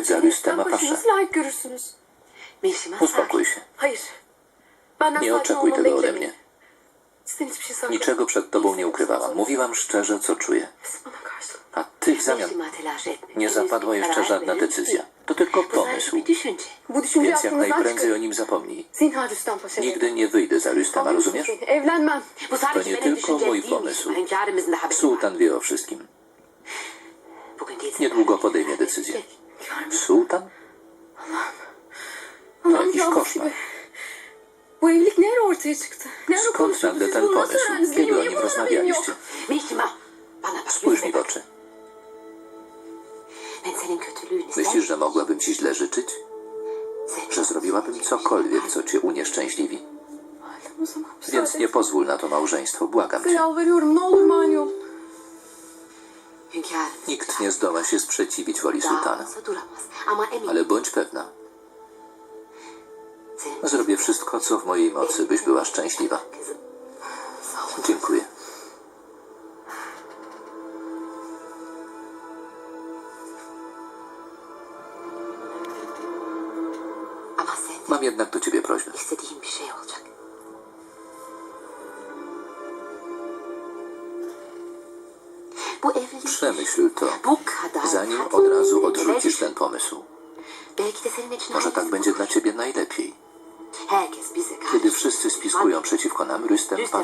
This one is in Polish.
uznać za Rüstema Başınızı Paşa. layık görürsünüz. Mişima Uspokój się. Hayır. Benden Nie sakin oczekuj tego ode beklemeyin. mnie. Sizden hiçbir şey saklamadım. Niczego przed tobą nie ukrywałam. Mówiłam szczerze, co czuję. Bana. A ty w zamian Mişima telaş etme. nie zapadła jeszcze żadna decyzja. To tylko pomysł. bir düşünce. Bu düşünce Więc jak aklınızdan najprędzej o nim zapomnij. Zinhar Rüstem Paşa. Nigdy nie wyjdę za Rüstema, rozumiesz? beni? Evlenmem. Bu sadece nie benim tylko düşüncem mój değilmiş. pomysł. Hünkârımızın da haberi var. Sultan wie o wszystkim. Niedługo podejmie decyzję. Sultan? Allah'ım jakiś koszmar. Bu evlilik ortaya çıktı? Skąd konuşuldu? nagle Siz ten bunu nasıl pomysł? öğrendiniz? Kiedy o niye nim bundan haberim yok? rozmawialiście? Mişima. Bana bak. Spójrz mi w oczy. Ben senin kötülüğünü ister Myślisz, że mogłabym ci źle życzyć? Że zrobiłabym cokolwiek, co cię unieszczęśliwi? Halim o zaman müsaade Więc nie pozwól na to małżeństwo, błagam Size cię. yalvarıyorum ne olur mani olun. Nikt nie zdoła się sprzeciwić woli emin. Ale bądź pewna, zrobię wszystko, co w mojej mocy, byś była szczęśliwa. Dziękuję. Mam jednak do ciebie prośbę. istediğin bir şey olacak. Przemyśl to, zanim od razu odrzucisz ten pomysł. Może tak będzie dla ciebie najlepiej. Kiedy wszyscy spiskują przeciwko nam, Rüstem